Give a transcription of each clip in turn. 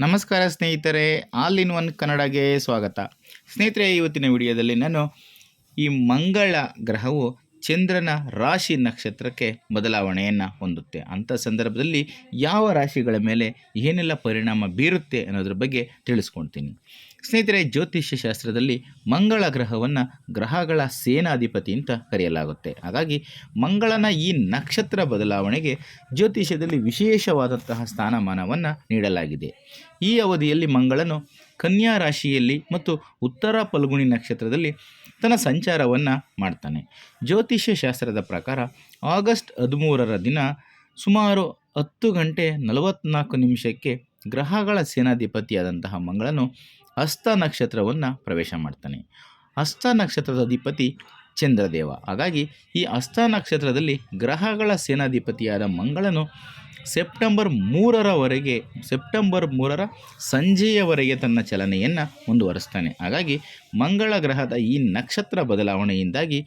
ನಮಸ್ಕಾರ ಸ್ನೇಹಿತರೆ all in one ಕನ್ನಡಗೆ ಸ್ವಾಗತ. ಸ್ನೇಹಿತರೆ ಇವತ್ತಿನ ವಿಡಿಯೋದಲ್ಲಿ ನಾನು ಈ ಮಂಗಳ ಗ್ರಹವು ಚಂದ್ರನ ರಾಶಿ ನಕ್ಷತ್ರಕ್ಕೆ ಬದಲಾವಣೆಯನ್ನು ಹೊಂದುತ್ತೆ. ಅಂಥ ಸಂದರ್ಭದಲ್ಲಿ ಯಾವ ರಾಶಿಗಳ ಮೇಲೆ ಏನೆಲ್ಲ ಪರಿಣಾಮ ಬೀರುತ್ತೆ ಅನ್ನೋದ್ರ ಬಗ್ಗೆ ತಿಳಿಸ್ಕೊಳ್ತೀನಿ ಸ್ನೇಹಿತರೆ ಜ್ಯೋತಿಷ್ಯ ಶಾಸ್ತ್ರದಲ್ಲಿ ಮಂಗಳ ಗ್ರಹವನ್ನು ಗ್ರಹಗಳ ಸೇನಾಧಿಪತಿ ಅಂತ ಕರೆಯಲಾಗುತ್ತೆ. ಹಾಗಾಗಿ ಮಂಗಳನ ಈ ನಕ್ಷತ್ರ ಬದಲಾವಣೆಗೆ ಜ್ಯೋತಿಷ್ಯದಲ್ಲಿ ವಿಶೇಷವಾದಂತಹ ಸ್ಥಾನಮಾನವನ್ನು ನೀಡಲಾಗಿದೆ. ಈ ಅವಧಿಯಲ್ಲಿ ಮಂಗಳನು ಕನ್ಯಾ ರಾಶಿಯಲ್ಲಿ ಮತ್ತು ಉತ್ತರ ಫಲ್ಗುಣಿ ನಕ್ಷತ್ರದಲ್ಲಿ ತನ್ನ ಸಂಚಾರವನ್ನು ಮಾಡ್ತಾನೆ. ಜ್ಯೋತಿಷ್ಯ ಶಾಸ್ತ್ರದ ಪ್ರಕಾರ ಆಗಸ್ಟ್ ಹದಿಮೂರರ ದಿನ ಸುಮಾರು ಹತ್ತು ಗಂಟೆ ನಲವತ್ತ್ನಾಲ್ಕು ನಿಮಿಷಕ್ಕೆ ಗ್ರಹಗಳ ಸೇನಾಧಿಪತಿಯಾದಂತಹ ಮಂಗಳನು ಹಸ್ತ ನಕ್ಷತ್ರವನ್ನು ಪ್ರವೇಶ ಮಾಡ್ತಾನೆ. ಹಸ್ತ ನಕ್ಷತ್ರದ ಅಧಿಪತಿ ಚಂದ್ರದೇವ. ಹಾಗಾಗಿ ಈ ಅಸ್ತ ನಕ್ಷತ್ರದಲ್ಲಿ ಗ್ರಹಗಳ ಸೇನಾಧಿಪತಿಯಾದ ಮಂಗಳನು ಸೆಪ್ಟೆಂಬರ್ ಮೂರರವರೆಗೆ ಸೆಪ್ಟೆಂಬರ್ ಮೂರರ ಸಂಜೆಯವರೆಗೆ ತನ್ನ ಚಲನೆಯನ್ನು ಮುಂದುವರಿಸ್ತಾನೆ. ಹಾಗಾಗಿ ಮಂಗಳ ಗ್ರಹದ ಈ ನಕ್ಷತ್ರ ಬದಲಾವಣೆಯಿಂದಾಗಿ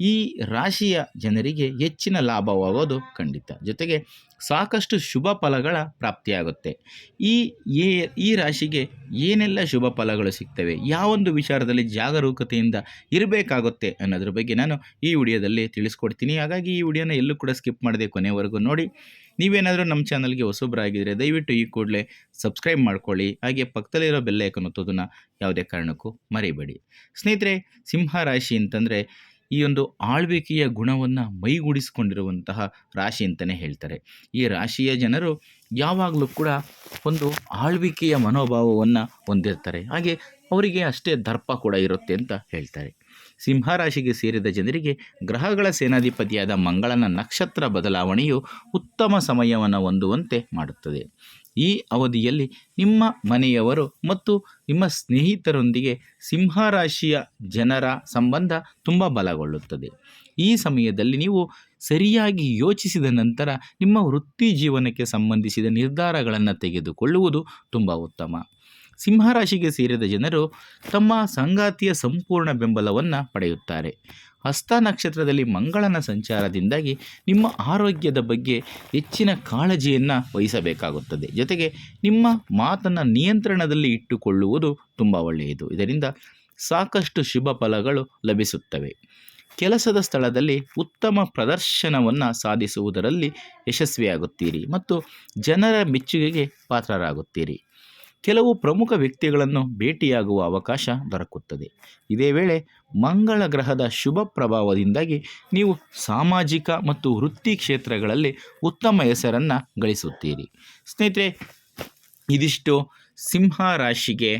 ಈ ರಾಶಿಯ ಜನರಿಗೆ ಹೆಚ್ಚಿನ ಲಾಭವಾಗೋದು ಖಂಡಿತ. ಜೊತೆಗೆ ಸಾಕಷ್ಟು ಶುಭ ಫಲಗಳ ಪ್ರಾಪ್ತಿಯಾಗುತ್ತೆ. ಈ ಏ- ಈ ರಾಶಿಗೆ ಏನೆಲ್ಲ ಶುಭ ಫಲಗಳು ಸಿಗ್ತವೆ? ಯಾವೊಂದು ವಿಚಾರದಲ್ಲಿ ಜಾಗರೂಕತೆಯಿಂದ ಇರಬೇಕಾಗುತ್ತೆ ಅನ್ನೋದ್ರ ಬಗ್ಗೆ ನಾನು ಈ ವಿಡಿಯೋದಲ್ಲಿ ತಿಳಿಸ್ಕೊಡ್ತೀನಿ. ಹಾಗಾಗಿ ಈ ವಿಡಿಯೋನ ಎಲ್ಲೂ ಕೂಡ ಸ್ಕಿಪ್ ಮಾಡದೆ ಕೊನೆವರೆಗೂ ನೋಡಿ. ನೀವೇನಾದರೂ ನಮ್ಮ ಚಾನಲ್ಗೆ ಹೊಸಬ್ರಾಗಿದ್ದರೆ ದಯವಿಟ್ಟು ಈ ಕೂಡಲೇ ಸಬ್ಸ್ಕ್ರೈಬ್ ಮಾಡ್ಕೊಳ್ಳಿ. ಹಾಗೆ ಪಕ್ಕದಲ್ಲಿರೋ ಬೆಲ್ಲೈಕನ್ ಒತ್ತೋದನ್ನು ಯಾವುದೇ ಕಾರಣಕ್ಕೂ ಮರಿಬೇಡಿ. ಸ್ನೇಹಿತರೆ, ಸಿಂಹ ರಾಶಿ ಅಂತಂದರೆ ಈ ಒಂದು ಆಳ್ವಿಕೆಯ ಗುಣವನ್ನು ಮೈಗೂಡಿಸಿಕೊಂಡಿರುವಂತಹ ರಾಶಿ ಅಂತಲೇ ಹೇಳ್ತಾರೆ. ಈ ರಾಶಿಯ ಜನರು ಯಾವಾಗಲೂ ಕೂಡ ಒಂದು ಆಳ್ವಿಕೆಯ ಮನೋಭಾವವನ್ನು ಹೊಂದಿರ್ತಾರೆ. ಹಾಗೆ ಅವರಿಗೆ ಅಷ್ಟೇ ದರ್ಪ ಕೂಡ ಇರುತ್ತೆ ಅಂತ ಹೇಳ್ತಾರೆ. ಸಿಂಹ ರಾಶಿಗೆ ಸೇರಿದ ಜನರಿಗೆ ಗ್ರಹಗಳ ಸೇನಾಧಿಪತಿಯಾದ ಮಂಗಳನ ನಕ್ಷತ್ರ ಬದಲಾವಣೆಯು ಉತ್ತಮ ಸಮಯವನ್ನು ಹೊಂದುವಂತೆ ಮಾಡುತ್ತದೆ. ಈ ಅವಧಿಯಲ್ಲಿ ನಿಮ್ಮ ಮನೆಯವರು ಮತ್ತು ನಿಮ್ಮ ಸ್ನೇಹಿತರೊಂದಿಗೆ ಸಿಂಹರಾಶಿಯ ಜನರ ಸಂಬಂಧ ತುಂಬ ಬಲಗೊಳ್ಳುತ್ತದೆ. ಈ ಸಮಯದಲ್ಲಿ ನೀವು ಸರಿಯಾಗಿ ಯೋಚಿಸಿದ ನಂತರ ನಿಮ್ಮ ವೃತ್ತಿ ಜೀವನಕ್ಕೆ ಸಂಬಂಧಿಸಿದ ನಿರ್ಧಾರಗಳನ್ನು ತೆಗೆದುಕೊಳ್ಳುವುದು ತುಂಬ ಉತ್ತಮ. ಸಿಂಹರಾಶಿಗೆ ಸೇರಿದ ಜನರು ತಮ್ಮ ಸಂಗಾತಿಯ ಸಂಪೂರ್ಣ ಬೆಂಬಲವನ್ನು ಪಡೆಯುತ್ತಾರೆ. ಹಸ್ತ ನಕ್ಷತ್ರದಲ್ಲಿ ಮಂಗಳನ ಸಂಚಾರದಿಂದಾಗಿ ನಿಮ್ಮ ಆರೋಗ್ಯದ ಬಗ್ಗೆ ಹೆಚ್ಚಿನ ಕಾಳಜಿಯನ್ನು ವಹಿಸಬೇಕಾಗುತ್ತದೆ. ಜೊತೆಗೆ ನಿಮ್ಮ ಮಾತನ್ನು ನಿಯಂತ್ರಣದಲ್ಲಿ ಇಟ್ಟುಕೊಳ್ಳುವುದು ತುಂಬ ಒಳ್ಳೆಯದು. ಇದರಿಂದ ಸಾಕಷ್ಟು ಶುಭ ಫಲಗಳು ಲಭಿಸುತ್ತವೆ. ಕೆಲಸದ ಸ್ಥಳದಲ್ಲಿ ಉತ್ತಮ ಪ್ರದರ್ಶನವನ್ನು ಸಾಧಿಸುವುದರಲ್ಲಿ ಯಶಸ್ವಿಯಾಗುತ್ತೀರಿ ಮತ್ತು ಜನರ ಮೆಚ್ಚುಗೆಗೆ ಪಾತ್ರರಾಗುತ್ತೀರಿ. ಕೆಲವು ಪ್ರಮುಖ ವ್ಯಕ್ತಿಗಳನ್ನು ಭೇಟಿಯಾಗುವ ಅವಕಾಶ ದೊರಕುತ್ತದೆ. ಇದೇ ವೇಳೆ ಮಂಗಳ ಗ್ರಹದ ಶುಭ ಪ್ರಭಾವದಿಂದಾಗಿ ನೀವು ಸಾಮಾಜಿಕ ಮತ್ತು ವೃತ್ತಿ ಕ್ಷೇತ್ರಗಳಲ್ಲಿ ಉತ್ತಮ ಹೆಸರನ್ನು ಗಳಿಸುತ್ತೀರಿ. ಸ್ನೇಹಿತರೆ, ಇದಿಷ್ಟು ಸಿಂಹ ರಾಶಿಗೆ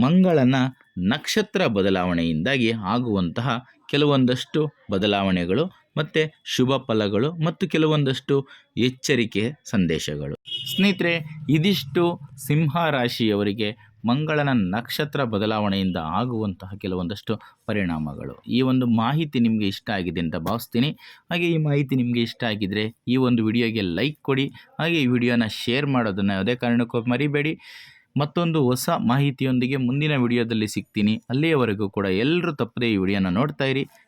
ಮಂಗಳನ ನಕ್ಷತ್ರ ಬದಲಾವಣೆಯಿಂದಾಗಿ ಆಗುವಂತಹ ಕೆಲವೊಂದಷ್ಟು ಬದಲಾವಣೆಗಳು ಮತ್ತು ಶುಭ ಫಲಗಳು ಮತ್ತು ಕೆಲವೊಂದಷ್ಟು ಎಚ್ಚರಿಕೆ ಸಂದೇಶಗಳು. ಸ್ನೇಹಿತರೆ, ಇದಿಷ್ಟು ಸಿಂಹ ರಾಶಿಯವರಿಗೆ ಮಂಗಳನ ನಕ್ಷತ್ರ ಬದಲಾವಣೆಯಿಂದ ಆಗುವಂತಹ ಕೆಲವೊಂದಷ್ಟು ಪರಿಣಾಮಗಳು. ಈ ಒಂದು ಮಾಹಿತಿ ನಿಮಗೆ ಇಷ್ಟ ಆಗಿದೆ ಅಂತ ಭಾವಿಸ್ತೀನಿ. ಹಾಗೆ ಈ ಮಾಹಿತಿ ನಿಮಗೆ ಇಷ್ಟ ಆಗಿದ್ದರೆ ಈ ಒಂದು ವಿಡಿಯೋಗೆ ಲೈಕ್ ಕೊಡಿ. ಹಾಗೆ ಈ ವಿಡಿಯೋನ ಶೇರ್ ಮಾಡೋದನ್ನು ಯಾವುದೇ ಕಾರಣಕ್ಕೂ ಮರಿಬೇಡಿ. ಮತ್ತೊಂದು ಹೊಸ ಮಾಹಿತಿಯೊಂದಿಗೆ ಮುಂದಿನ ವಿಡಿಯೋದಲ್ಲಿ ಸಿಗ್ತೀನಿ. ಅಲ್ಲಿಯವರೆಗೂ ಕೂಡ ಎಲ್ಲರೂ ತಪ್ಪದೇ ಈ ವಿಡಿಯೋನ ನೋಡ್ತಾ ಇರಿ.